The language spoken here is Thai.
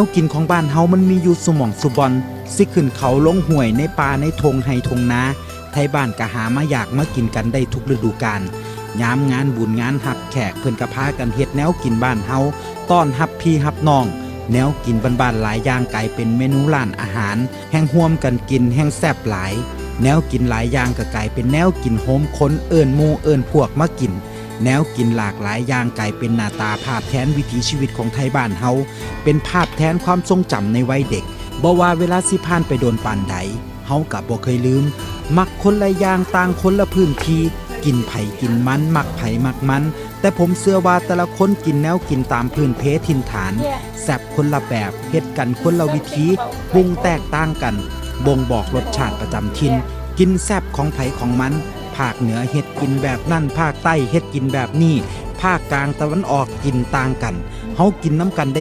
วกินของบ้านเฮามันมีอยู่สมองสุบอนสิขึ้นเขาลงห้วยในป่าในทงไฮทงนาไทยบ้านก็หามาอยากมากินกันได้ทุกฤดูกาลยามงานบุญงานหับแขกเพิ่อนก็พากันเฮ็ดแนวกินบ้านเฮาต้อนรับพี่รับน้อง แนวกินบ้านๆหลายอย่างกลายเป็นเมนูร้านอาหาร แห่งห่วมกันกินแห่งแซ่บหลาย แนวกินหลายอย่างก็กลายเป็นแนวกินโฮมค้นเอิ้นหมู่เอิ้นพวกมากิน แนวกินหลากหลายอย่างกลายเป็นหน้าตาภาพแทนวิถีชีวิตของไทยบ้านเฮาเป็นภาพแทนความทรงจำในวัยเด็กบ่ว่าเวลาสิผ่านไปโดนปานใดเฮากับบ่เคยลืม มักคนละอย่างต่างคนละพื้นที่กินไผกินมันมักไผมักมัน แต่ผมเชื่อว่าแต่ละคนกินแนวกินตามพื้นเพถิ่นฐานแซบคนละแบบเฮ็ดกันคนละวิธีปรุงแตกต่างกัน บ่งบอกรสชาติประจำถิ่นกินแซบของไผของมัน ภาคเหนือเฮ็ดกินแบบนั่นภาคใต้เฮ็ดกินแบบนี้ภาคกลางตะวันออกกินต่างกันเฮากินน้ำกันได้